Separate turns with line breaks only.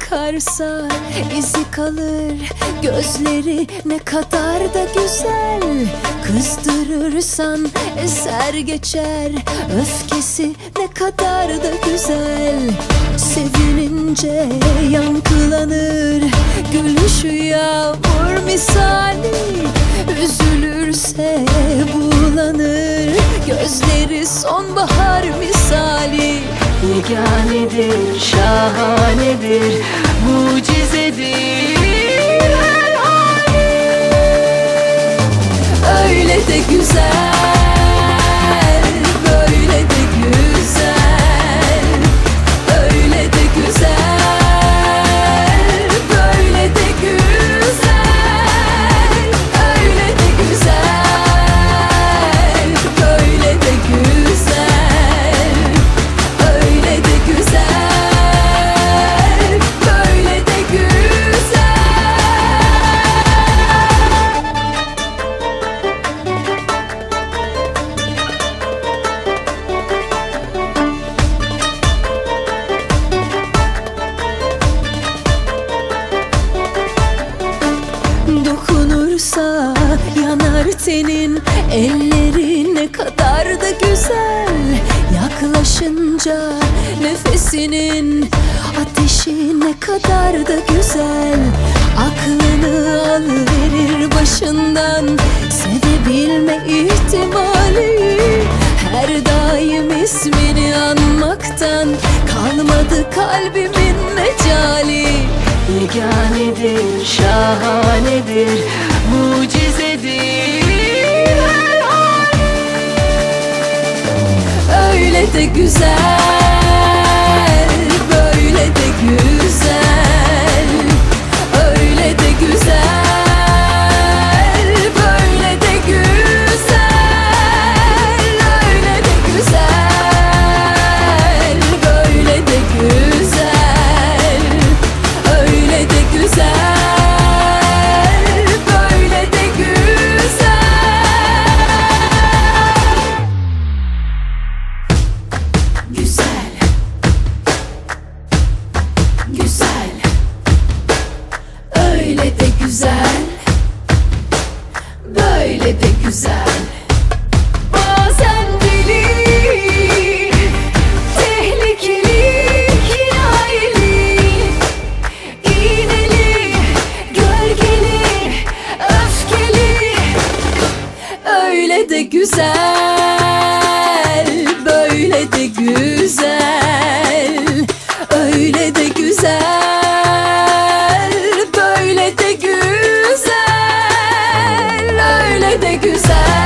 misal izi kalır. Gözleri ne kadar da güzel. Kızdırırsan eser geçer. Öfkesi ne kadar da güzel. Sevinince yankılanır. Gülüşü yağmur misali. Üzülürse bulanır. Gözleri sonbahar Yeganedir, şahanedir, mucizedir. Her hali Öyle de güzel, yanar tenin Elleri ne kadar da güzel. Yaklaşınca nefesinin Ateşi ne kadar da güzel. Aklını alıverir başından. Sevebilme ihtimali. Her daim ismini anmaktan Kalmadı kalbimin mecali. Yeganedir, şahanedir, de güzel, öyle de güzel. Bazen deli Tehlikeli Kirayeli İğneli Gölgeli Öfkeli. Öyle de güzel Böyle de güzel. de güzel.